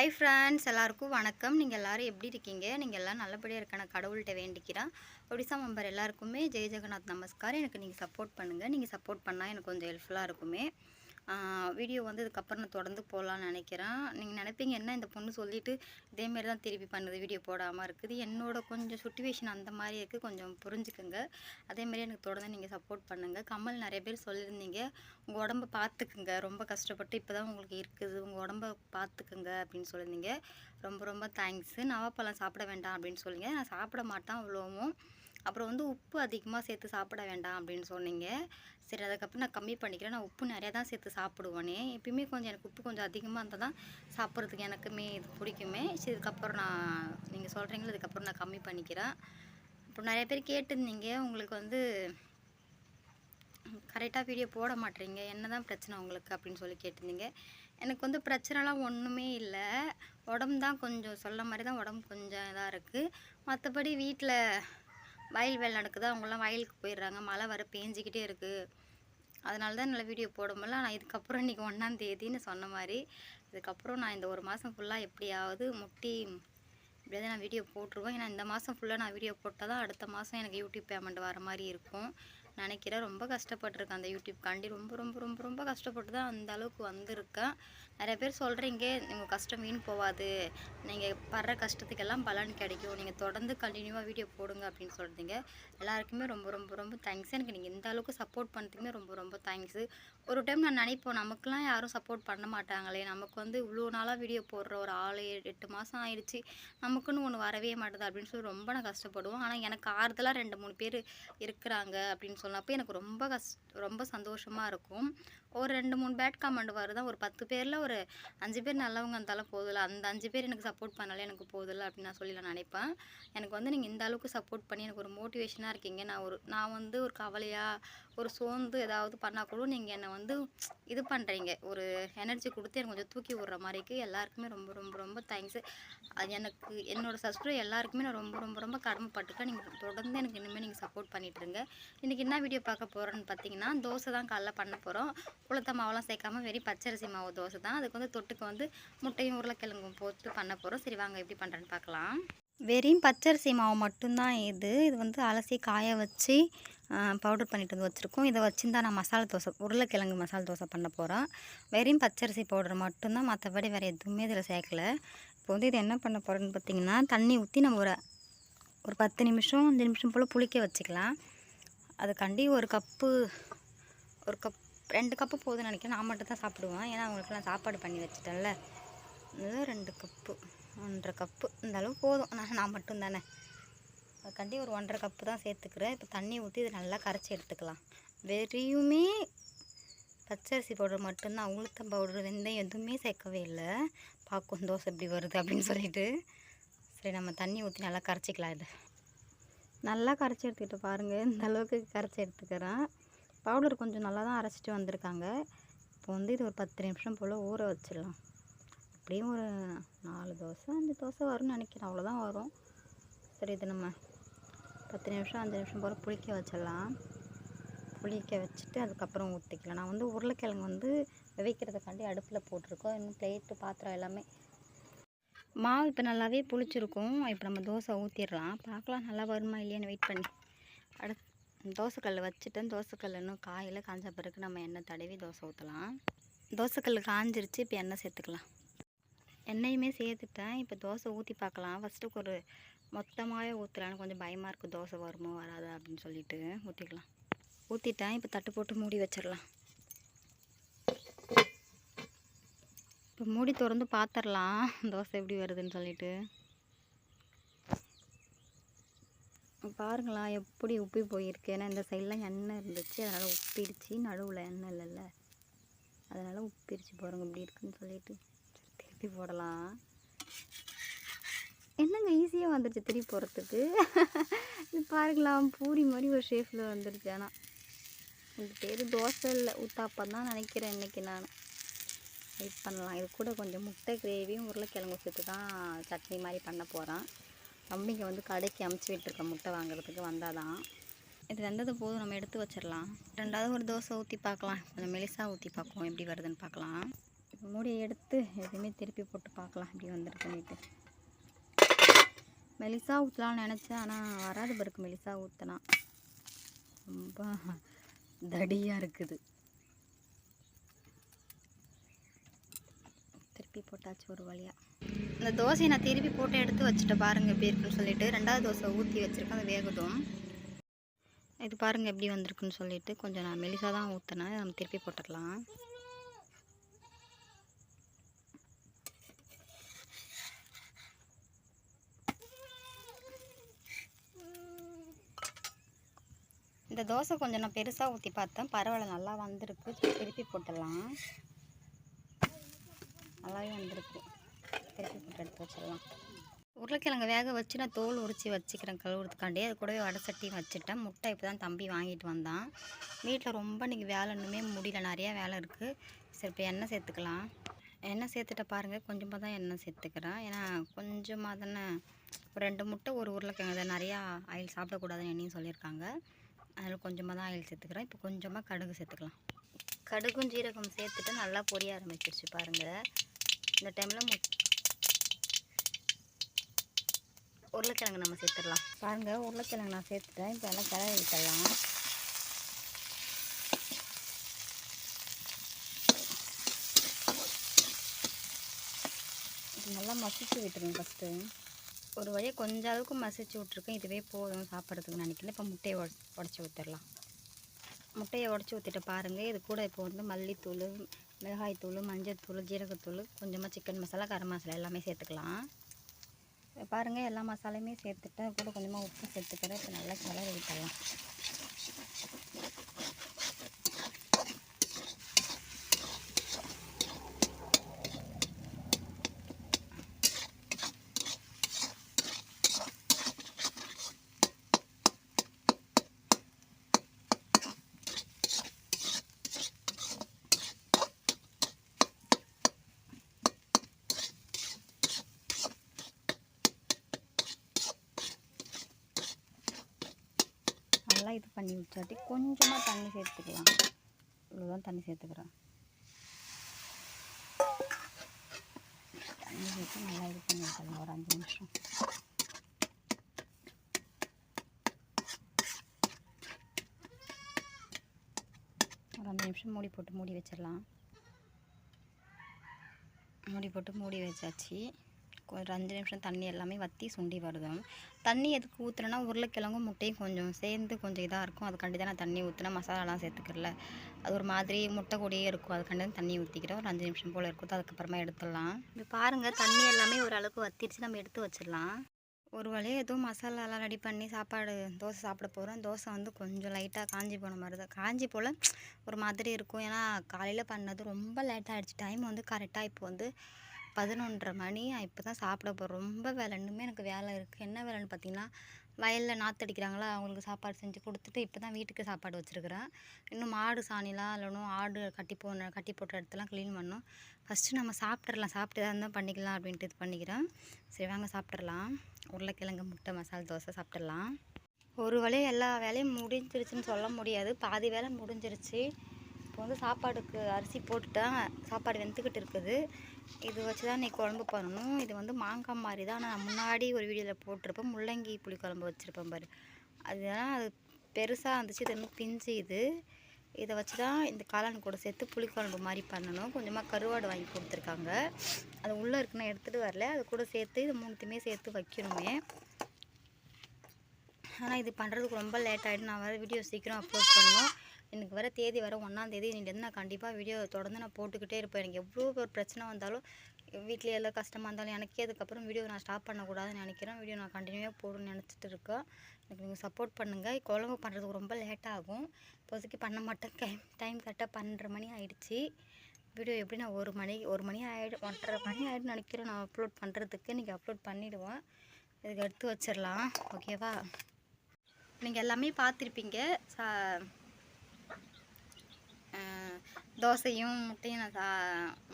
Hi friends எல்லாருக்கும் வணக்கம். நீங்கள் எல்லோரும் எப்படி இருக்கீங்க? நீங்கள் எல்லாம் நல்லபடியாக இருக்க நான் கடவுள்கிட்ட வேண்டிக்கிறேன். ஒடிசா மெம்பர் எல்லாருக்குமே ஜெய் ஜெகநாத் நமஸ்கார் எனக்கு நீங்கள் சப்போர்ட் பண்ணுங்கள் நீங்கள் சப்போர்ட் பண்ணால் எனக்கு கொஞ்சம் ஹெல்ப்ஃபுல்லாக இருக்குமே. வீடியோ வந்து இதுக்கப்புறம் நான் தொடர்ந்து போகலான்னு நினைக்கிறேன். நீங்கள் நினைப்பீங்க என்ன இந்த பொண்ணு சொல்லிட்டு இதேமாரி தான் திருப்பி பண்ணுது வீடியோ போடாமல் இருக்குது. என்னோட கொஞ்சம் சுச்சுவேஷன் அந்த மாதிரி இருக்குது கொஞ்சம் புரிஞ்சுக்குங்க. அதேமாரி எனக்கு தொடர்ந்து நீங்கள் சப்போர்ட் பண்ணுங்கள் கமல் நிறைய பேர் சொல்லியிருந்தீங்க உங்கள் உடம்ப பார்த்துக்குங்க ரொம்ப கஷ்டப்பட்டு இப்போ தான் உங்களுக்கு இருக்குது உங்கள் உடம்ப பார்த்துக்குங்க அப்படின்னு சொல்லியிருந்தீங்க. ரொம்ப ரொம்ப தேங்க்ஸு நவாப்பழம் சாப்பிட வேண்டாம் அப்படின்னு சொல்லிங்க. நான் சாப்பிட மாட்டேன் அவ்வளோவும். அப்புறம் வந்து உப்பு அதிகமாக சேர்த்து சாப்பிட வேண்டாம் அப்படின்னு சொன்னீங்க. சரி அதுக்கப்புறம் நான் கம்மி பண்ணிக்கிறேன். நான் உப்பு நிறையா தான் சேர்த்து சாப்பிடுவேனே. எப்பயுமே கொஞ்சம் எனக்கு உப்பு கொஞ்சம் அதிகமாக இருந்தால் தான் சாப்பிட்றதுக்கு எனக்குமே இது பிடிக்குமே. சரி இதுக்கப்புறம் நான் நீங்கள் சொல்கிறீங்களா இதுக்கப்புறம் நான் கம்மி பண்ணிக்கிறேன். அப்புறம் நிறைய பேர் கேட்டிருந்தீங்க. உங்களுக்கு வந்து கரெக்டாக வீடியோ போட மாட்டேறீங்க. என்ன தான் பிரச்சனை உங்களுக்கு அப்படின்னு சொல்லி கேட்டிருந்தீங்க. எனக்கு வந்து பிரச்சனைலாம் ஒன்றுமே இல்லை. உடம்பு தான் கொஞ்சம் சொல்ல மாதிரி தான் உடம்பு கொஞ்சம் இதாக இருக்குது மற்றபடி வீட்டில் வயல் வேலை நடக்குது? அவங்களாம் வயலுக்கு போயிடுறாங்க. மழை வர பேஞ்சிக்கிட்டே இருக்குது அதனால தான் என்னால் வீடியோ போட முடியல நான் இதுக்கப்புறம் இன்றைக்கி ஒன்றாந்தேதின்னு சொன்ன மாதிரி இதுக்கப்புறம் நான் இந்த ஒரு மாதம் ஃபுல்லாக எப்படியாவது முட்டி எப்படியாவது நான் வீடியோ போட்டுருவேன் ஏன்னா இந்த மாதம் ஃபுல்லாக நான் வீடியோ போட்டால் தான் அடுத்த மாதம் எனக்கு யூடியூப் பேமெண்ட் வர மாதிரி இருக்கும். நினைக்கிறேன் ரொம்ப கஷ்டப்பட்டிருக்கேன் அந்த யூடியூப்காண்டி. ரொம்ப ரொம்ப ரொம்ப ரொம்ப கஷ்டப்பட்டு தான் அந்த அளவுக்கு வந்திருக்கேன். நிறைய பேர் சொல்கிறீங்க உங்கள் கஷ்டம் வீண் போகாது. நீங்கள் படுற கஷ்டத்துக்கெல்லாம் பலன் கிடைக்கும். நீங்கள் தொடர்ந்து கண்டினியூவாக வீடியோ போடுங்க அப்படின்னு சொல்கிறீங்க எல்லாருக்குமே ரொம்ப ரொம்ப ரொம்ப தேங்க்ஸ் எனக்கு நீங்கள் இந்த அளவுக்கு சப்போர்ட் பண்ணுறதுக்குமே ரொம்ப ரொம்ப தேங்க்ஸு ஒரு டைம் நான் நினைப்போம் நமக்குலாம் யாரும் சப்போர்ட் பண்ண மாட்டாங்களே. நமக்கு வந்து இவ்வளோ நாளாக வீடியோ போடுற ஒரு ஆள் எட்டு மாதம் ஆயிடுச்சு நமக்குன்னு ஒன்று வரவே மாட்டுது அப்படின்னு சொல்லி ரொம்ப நான் கஷ்டப்படுவோம் ஆனால் எனக்கு ஆறுதலாக ரெண்டு மூணு பேர் இருக்கிறாங்க அப்படின்னு அப்போ எனக்கு ரொம்ப கஷ் ரொம்ப சந்தோஷமாக இருக்கும். ஒரு ரெண்டு மூணு பேட் கமெண்ட் வருதான் ஒரு பத்து பேரில் ஒரு அஞ்சு பேர் நல்லவங்க இருந்தாலும் போதில்ல அந்த அஞ்சு பேர் எனக்கு சப்போர்ட் பண்ணாலே எனக்கு போதில்ல அப்படின்னு நான் சொல்லி நான் நினைப்பேன். எனக்கு வந்து நீங்கள் இந்த அளவுக்கு சப்போர்ட் பண்ணி எனக்கு ஒரு மோட்டிவேஷனாக இருக்கீங்க. நான் ஒரு நான் வந்து ஒரு கவலையாக ஒரு சோர்ந்து ஏதாவது பண்ணால் கூட நீங்கள் என்னை வந்து இது பண்ணுறீங்க ஒரு எனர்ஜி கொடுத்து எனக்கு கொஞ்சம் தூக்கி விடுற மாதிரிக்கு எல்லாருக்குமே ரொம்ப ரொம்ப ரொம்ப தேங்க்ஸு அது எனக்கு என்னோடய சஸ்டர் எல்லாருக்குமே நான் ரொம்ப ரொம்ப ரொம்ப கடமைப்பட்டுக்கேன் நீங்கள் தொடர்ந்து எனக்கு இனிமேல் நீங்கள் சப்போர்ட் பண்ணிட்டு இன்றைக்கி என்ன வீடியோ பார்க்க போகிறோன்னு பார்த்தீங்கன்னா தோசை தான் காலைல பண்ண போகிறோம் உளுத்த மாவெல்லாம் சேர்க்காம வெறும் பச்சரிசி மாவு தோசை தான். அதுக்கு வந்து தொட்டுக்கு வந்து முட்டையும் உருளைக்கிழங்கும் போட்டு பண்ண போகிறோம் சரி வாங்க எப்படி பண்ணுறேன்னு பார்க்கலாம். வெறும் பச்சரிசி மாவு மட்டும்தான் இது. இது வந்து அலசி காய வச்சு பவுடர் பண்ணிட்டு வந்து வச்சுருக்கோம். இதை வச்சுருந்தா நான் மசாலா தோசை உருளைக்கிழங்கு மசாலா தோசை பண்ண போகிறோம் வெறும் பச்சரிசி பவுடர் மட்டும்தான். மற்றபடி வேறு எதுவுமே இதில் சேர்க்கல. இப்போ வந்து இது என்ன பண்ண போகிறேன்னு பார்த்தீங்கன்னா தண்ணி ஊற்றி நம்ம ஒரு ஒரு பத்து நிமிஷம் அஞ்சு நிமிஷம் போல் புளிக்க வச்சுக்கலாம். அதுக்காண்டி ஒரு கப்பு ஒரு கப் ரெண்டு கப்பு போதும்னு நினைக்கிறேன். நான் மட்டும் தான் சாப்பிடுவேன். ஏன்னா அவங்களுக்குலாம் சாப்பாடு பண்ணி வச்சுட்டேன்ல. இது ரெண்டு கப்பு ஒன்றரை கப்பு. இந்த அளவு போதும். நான் நான் மட்டும் தானே. அதுக்காண்டி ஒரு ஒன்றரை கப்பு தான் சேர்த்துக்கிறேன். இப்போ தண்ணி ஊற்றி இதை நல்லா கரைச்சி எடுத்துக்கலாம். வெறியுமே பச்சரிசி பவுடர் மட்டும்தான். உளுத்தம் பவுடர் வெந்தயம் எதுவுமே சேர்க்கவே இல்லை. பார்க்கும் தோசை எப்படி வருது அப்படின்னு சொல்லிட்டு. சரி நம்ம தண்ணி ஊற்றி நல்லா கரைச்சிக்கலாம் இதை. நல்லா கரைச்சி எடுத்துக்கிட்டு பாருங்கள் இந்த அளவுக்கு கரைச்சி எடுத்துக்கிறேன். பவுடர் கொஞ்சம் நல்லா தான் அரைச்சிட்டு வந்திருக்காங்க. இப்போ வந்து இது ஒரு பத்து நிமிஷம் போல் ஊற வச்சிடலாம். அப்படியும் ஒரு நாலு தோசை அஞ்சு தோசை வரும்னு நினைக்கிறேன். அவ்வளோதான் வரும். சரி இது நம்ம பத்து நிமிஷம் அஞ்சு நிமிஷம் போல் புளிக்க வச்சிடலாம். புளிக்க வச்சுட்டு அதுக்கப்புறம் ஊற்றிக்கலாம் நான் வந்து உருளைக்கிழங்கு வந்து விவைக்கிறதுக்காண்டி அடுப்பில் போட்டிருக்கோம். இன்னும் பிளேட்டு பாத்திரம் எல்லாமே மாவு இப்போ நல்லாவே புளிச்சிருக்கும். இப்போ நம்ம தோசை ஊற்றிடலாம் பார்க்கலாம் நல்லா வருமா இல்லையான்னு வெயிட் பண்ணி. அட தோசைக்கல் வச்சுட்டேன். தோசைக்கல் இன்னும் காயில் காஞ்ச பிறகு நம்ம எண்ணெய் தடவி தோசை ஊற்றலாம் தோசைக்கல் காஞ்சிருச்சு இப்போ எண்ணெய் சேர்த்துக்கலாம். எண்ணெயுமே சேர்த்துட்டேன். இப்போ தோசை ஊற்றி பார்க்கலாம். ஃபஸ்ட்டு ஒரு மொத்தமாகவே ஊற்றலான்னு கொஞ்சம் பயமாக இருக்குது தோசை வருமோ வராதா அப்படின்னு சொல்லிட்டு ஊற்றிக்கலாம் ஊற்றிட்டேன் இப்போ தட்டு போட்டு மூடி வச்சிடலாம். இப்போ மூடி திறந்து பார்த்துடலாம் தோசை எப்படி வருதுன்னு சொல்லிட்டு. பாருங்களா எப்படி உப்பி போயிருக்கு. ஏன்னா இந்த சைட்லாம் எண்ணெய் இருந்துச்சு. அதனால் உப்பிடுச்சு. நடுவில் எண்ணெய் இல்லைல்ல. அதனால் உப்பிடுச்சு பாருங்க இப்படி இருக்குன்னு சொல்லிட்டு. திருப்பி போடலாம். என்னங்க ஈஸியாக வந்துடுச்சு திருப்பி போகிறதுக்கு இது பாருங்களா பூரி மாதிரி ஒரு ஷேஃபில் வந்துடுச்சு ஆனால் இது பேர் தோசை இல்லை. ஊத்தாப்பம் தான் நினைக்கிறேன் இன்றைக்கி நான். வெயிட் பண்ணலாம். இது கூட கொஞ்சம் முட்டை கிரேவியும் உருளைக்கிழங்கு சேர்த்து தான் சட்னி மாதிரி பண்ண போகிறேன் தம்பிங்க வந்து கடைக்கு அமுச்சு விட்டுருக்க முட்டை வாங்குறதுக்கு வந்தால் தான். இது வெந்தது போதும். நம்ம எடுத்து வச்சிடலாம். ரெண்டாவது ஒரு தோசை ஊற்றி பார்க்கலாம். கொஞ்சம் மெலிசாக ஊற்றி பார்க்குவோம் எப்படி வருதுன்னு பார்க்கலாம். மூடி எடுத்து எதுவுமே திருப்பி போட்டு பார்க்கலாம். இப்படி வந்துருக்குன்னுட்டு. மெலிசா ஊற்றலாம்னு நினச்சேன். ஆனால் வராது பிறகு மெலிசா ஊற்றினா ரொம்ப தடியாக இருக்குது. திருப்பி போட்டாச்சு ஒரு வழியாக இந்த தோசையை நான் திருப்பி போட்டு எடுத்து வச்சுட்டு பாருங்கள் எப்படி இருக்குன்னு சொல்லிட்டு. ரெண்டாவது தோசை ஊற்றி வச்சுருக்கேன் அது வேகதும் இது பாருங்கள் எப்படி வந்திருக்குன்னு சொல்லிட்டு. கொஞ்சம் நான் மெலிசாக தான் ஊற்றினேன் நம்ம திருப்பி போட்டுக்கலாம் இந்த தோசை கொஞ்சம் நான் பெருசாக ஊற்றி பார்த்தேன். பரவாயில்ல நல்லா வந்திருக்கு. திருப்பி போட்டுடலாம். நல்லாவே வந்திருக்கு. திருப்பி போட்டு எடுத்து வச்சிடலாம். உருளைக்கிழங்கு வேக வச்சு நான் தோல் உரித்து வச்சுக்கிறேன் கழுவுறதுக்காண்டி. அது கூடவே வடை சட்டியும் வச்சுட்டேன். முட்டை இப்போ தான் தம்பி வாங்கிட்டு வந்தான். வீட்டில் ரொம்ப இன்றைக்கி வேலை இன்னுமே முடியல. நிறையா வேலை இருக்குது சரி இப்போ எண்ணெய் சேர்த்துக்கலாம். எண்ணெய் சேர்த்துட்ட பாருங்கள் கொஞ்சமாக தான் எண்ணெய் சேர்த்துக்கிறேன். ஏன்னா கொஞ்சமாக தானே. ஒரு ரெண்டு முட்டை ஒரு உருளைக்கிழங்கு. அதை நிறையா ஆயில் சாப்பிடக்கூடாதுன்னு என்னையும் சொல்லியிருக்காங்க. அதில் கொஞ்சமாக தான் ஆயில் சேர்த்துக்கிறேன். இப்போ கொஞ்சமாக கடுகு சேர்த்துக்கலாம். கடுகும் ஜீரகம் சேர்த்துட்டு நல்லா பொரிய ஆரம்பிச்சிருச்சு பாருங்கள் இந்த டைமில் உருளைக்கிழங்கு நம்ம சேர்த்துடலாம். பாருங்கள் உருளைக்கிழங்கு நான் சேர்த்துட்டேன். இப்போ எல்லாம் கிளறி விட்டுடலாம் இது நல்லா மசிச்சு விட்டுருங்க ஃபஸ்ட்டு ஒரு வழியாக கொஞ்ச அளவுக்கு மசிச்சு விட்ருக்கேன் இதுவே போதும் சாப்பிட்றதுக்கு நினைக்கிறேன் இப்போ முட்டையை உட உடச்சி ஊற்றிடலாம் முட்டையை உடச்சி ஊற்றிட்டு பாருங்கள் இது கூட இப்போ வந்து மல்லித்தூள் மிளகாய்த்தூள் மஞ்சத்தூள் ஜீரகத்தூள் கொஞ்சமாக சிக்கன் மசாலா கரம் மசாலா எல்லாமே சேர்த்துக்கலாம். பாருங்கள் எல்லா மசாலையுமே சேர்த்துட்டு கூட கொஞ்சமாக உப்பு சேர்த்துக்கிறேன். இப்போ நல்லா கலர் விட்டுடலாம் நல்லா இது கொஞ்சமாக தண்ணி சேர்த்துக்கலாம். இவ்வளோதான் தண்ணி சேர்த்துக்கிறேன். தண்ணி சேர்த்து நல்லா இது பண்ணி ஒரு அஞ்சு நிமிஷம். ஒரு அஞ்சு நிமிஷம் மூடி போட்டு மூடி வச்சிடலாம். மூடி போட்டு மூடி வச்சாச்சு. ஒரு அஞ்சு நிமிஷம் தண்ணி எல்லாமே வற்றி சுண்டி வருதும். தண்ணி எதுக்கு ஊற்றுறேன்னா உருளைக்கிழங்கும் முட்டையும் கொஞ்சம் சேர்ந்து கொஞ்சம் இதாக இருக்கும். அதுக்காண்டி தான் நான் தண்ணி ஊற்றினா மசாலாலாம் சேர்த்துக்கிறல. அது ஒரு மாதிரி முட்டை கூடயே இருக்கும். அதுக்காண்டி தான் தண்ணி ஊற்றிக்கிறோம் ஒரு அஞ்சு நிமிஷம் போல் இருக்கும். அதுக்கப்புறமா எடுத்துடலாம். இப்போ பாருங்கள் தண்ணி எல்லாமே ஓரளவுக்கு வத்திருச்சு. நம்ம எடுத்து வச்சிடலாம். ஒரு வழியாக எதுவும் மசாலாலாம் ரெடி பண்ணி சாப்பாடு தோசை சாப்பிட போகிறோம் தோசை வந்து கொஞ்சம் லைட்டாக காஞ்சி போன மாதிரி தான். காஞ்சி போல் ஒரு மாதிரி இருக்கும். ஏன்னா காலையில் பண்ணது ரொம்ப லேட் ஆகிடுச்சு டைம் வந்து கரெக்டாக இப்போ வந்து பதினொன்றரை மணி. இப்போ தான் சாப்பிட போகிறோம் ரொம்ப வேலை. இன்னுமே எனக்கு வேலை இருக்குது என்ன வேலைன்னு பார்த்தீங்கன்னா வயலில் நாற்றடிக்கிறாங்களா அவங்களுக்கு சாப்பாடு செஞ்சு கொடுத்துட்டு இப்போ தான் வீட்டுக்கு சாப்பாடு வச்சுருக்குறேன். இன்னும் மாடு சாணிலாம் இல்லைனும் ஆடு கட்டி போன கட்டி போட்ட இடத்தெல்லாம் க்ளீன் பண்ணோம் ஃபஸ்ட்டு நம்ம சாப்பிட்றலாம் சாப்பிட்டு தான் இருந்தால் பண்ணிக்கலாம் அப்படின்ட்டு இது பண்ணிக்கிறேன். சரி வாங்க சாப்பிட்றலாம் உருளைக்கிழங்கு முட்டை மசாலா தோசை சாப்பிட்றலாம் ஒரு வேலையும் எல்லா வேலையும் முடிஞ்சிருச்சுன்னு சொல்ல முடியாது. பாதி வேலை முடிஞ்சிருச்சு. இப்போ வந்து சாப்பாடுக்கு அரிசி போட்டுட்டேன். சாப்பாடு வெந்துக்கிட்டு இருக்குது. இது வச்சு தான் இன்றைக்கி குழம்பு பண்ணணும். இது வந்து மாங்காய் மாதிரி தான் நான் முன்னாடி ஒரு வீடியோவில் போட்டிருப்பேன். முள்ளங்கி புளிக்குழம்பு வச்சுருப்பேன் பாரு. அதுதான் அது பெருசாக இருந்துச்சு. இது இன்னும் பிஞ்சு இது. இதை வச்சு தான் இந்த காளான் கூட சேர்த்து புளிக்குழம்பு மாதிரி பண்ணணும். கொஞ்சமாக கருவாடு வாங்கி கொடுத்துருக்காங்க. அது உள்ளே இருக்குன்னு எடுத்துகிட்டு வரல. அது கூட சேர்த்து இது மூணுத்தையுமே சேர்த்து வைக்கணுமே. ஆனால் இது பண்ணுறதுக்கு ரொம்ப லேட் ஆகிடும் நான் வர வீடியோ சீக்கிரம் அப்லோட் பண்ணணும். எனக்கு வர தேதி வர ஒன்றாந்தேதி இன்னிலேருந்து நான் கண்டிப்பாக வீடியோ தொடர்ந்து நான் போட்டுக்கிட்டே இருப்பேன். எனக்கு எவ்வளோ ஒரு பிரச்சனை வந்தாலும் வீட்டில் எல்லாம் கஷ்டமாக இருந்தாலும் எனக்கே அதுக்கப்புறம் வீடியோ நான் ஸ்டாப் பண்ணக்கூடாதுன்னு நினைக்கிறேன். வீடியோ நான் கண்டினியூவாக போடணும்னு நினச்சிட்டு இருக்கேன். எனக்கு நீங்கள் சப்போர்ட் பண்ணுங்கள் குழம்பு பண்ணுறதுக்கு ரொம்ப லேட்டாகும் இப்போதைக்கு பண்ண மாட்டேன். டைம் டைம் கரெக்டாக பன்னெண்டு மணி ஆகிடுச்சி வீடியோ எப்படி நான் ஒரு மணி ஒரு மணி ஆகிடும் ஒன்றரை மணி ஆகிடும் நினைக்கிறேன் நான் அப்லோட் பண்ணுறதுக்கு இன்றைக்கி அப்லோட் பண்ணிவிடுவேன் இதுக்கு எடுத்து வச்சிடலாம். ஓகேவா நீங்கள் எல்லாமே பார்த்துருப்பீங்க. சா தோசையும் முட்டையும் நான் சா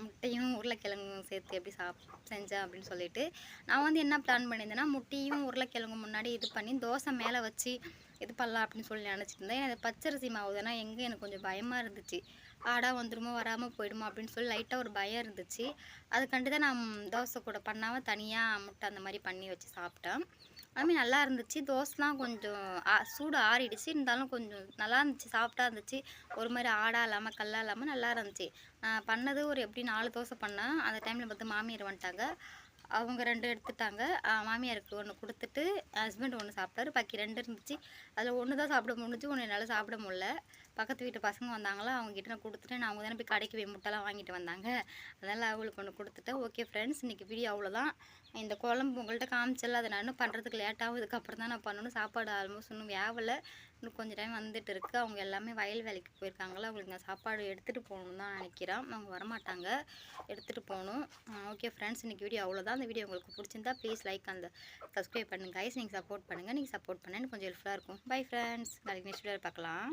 முட்டையும் உருளைக்கிழங்கும் சேர்த்து எப்படி சாப் செஞ்சேன் அப்படின்னு சொல்லிட்டு நான் வந்து என்ன பிளான் பண்ணியிருந்தேன்னா முட்டையும் உருளைக்கிழங்கும் முன்னாடி இது பண்ணி தோசை மேலே வச்சு இது பண்ணலாம் அப்படின்னு சொல்லி நினச்சிட்டு இருந்தேன். எனக்கு பச்சரிசி மாவு தானே எங்கே எனக்கு கொஞ்சம் பயமாக இருந்துச்சு. ஆடாக வந்துடுமோ வராமல் போயிடுமோ அப்படின்னு சொல்லி லைட்டாக ஒரு பயம் இருந்துச்சு. அதுக்காண்டி தான் நான் தோசை கூட பண்ணாமல் தனியாக முட்டை அந்த மாதிரி பண்ணி வச்சு சாப்பிட்டேன். அதுமாதிரி நல்லா இருந்துச்சு. தோசைலாம் கொஞ்சம் சூடு ஆறிடுச்சு. இருந்தாலும் கொஞ்சம் நல்லா இருந்துச்சு. சாஃப்டாக இருந்துச்சு. ஒரு மாதிரி ஆடா இல்லாமல் கல்லா இல்லாமல் நல்லா இருந்துச்சு. நான் பண்ணது ஒரு எப்படி நாலு தோசை பண்ணேன். அந்த டைமில் பார்த்து மாமியார் வந்துட்டாங்க. அவங்க ரெண்டு எடுத்துட்டாங்க. மாமியாருக்கு ஒன்று கொடுத்துட்டு ஹஸ்பண்ட் ஒன்று சாப்பிட்டாரு. பாக்கி ரெண்டு இருந்துச்சு. அதில் ஒன்று தான் சாப்பிட முடிஞ்சுச்சு. ஒன்று என்னால் சாப்பிட முடியல. பக்கத்து வீட்டு பசங்க வந்தாங்களா அவங்ககிட்ட நான் கொடுத்துட்டு நான் அவங்க தானே போய் கடைக்கு போய் முட்டைலாம் வாங்கிட்டு வந்தாங்க. அதனால் அவங்களுக்கு ஒன்று கொடுத்துட்டேன். ஓகே ஃப்ரெண்ட்ஸ் இன்றைக்கி வீடியோ அவ்வளோதான் இந்த குழம்பு உங்கள்கிட்ட காமிச்சல அதை நான் இன்னும் பண்ணுறதுக்கு லேட்டாகும் இதுக்கப்புறம் தான் நான் பண்ணணும். சாப்பாடு ஆல்மோஸ்ட் இன்னும் வேவலை. இன்னும் கொஞ்சம் டைம் வந்துட்டு இருக்குது அவங்க எல்லாமே வயல் வேலைக்கு போயிருக்காங்களா அவங்களுக்கு நான் சாப்பாடு எடுத்துகிட்டு போகணும்னு தான் நினைக்கிறேன். அவங்க வரமாட்டாங்க. எடுத்துகிட்டு போகணும். ஓகே ஃப்ரெண்ட்ஸ் இன்றைக்கி வீடியோ அவ்வளோதான் அந்த வீடியோ உங்களுக்கு பிடிச்சிருந்தா ப்ளீஸ் லைக் அந்த சப்ஸ்கிரைப் பண்ணுங்க கைஸ் நீங்கள் சப்போர்ட் பண்ணுங்கள் நீங்கள் சப்போர்ட் பண்ணேன்னு கொஞ்சம் ஹெல்ப்ஃபுல்லாக இருக்கும். பை ஃப்ரெண்ட்ஸ் நாளைக்கு நெக்ஸ்ட் வீடியோ பார்க்கலாம்.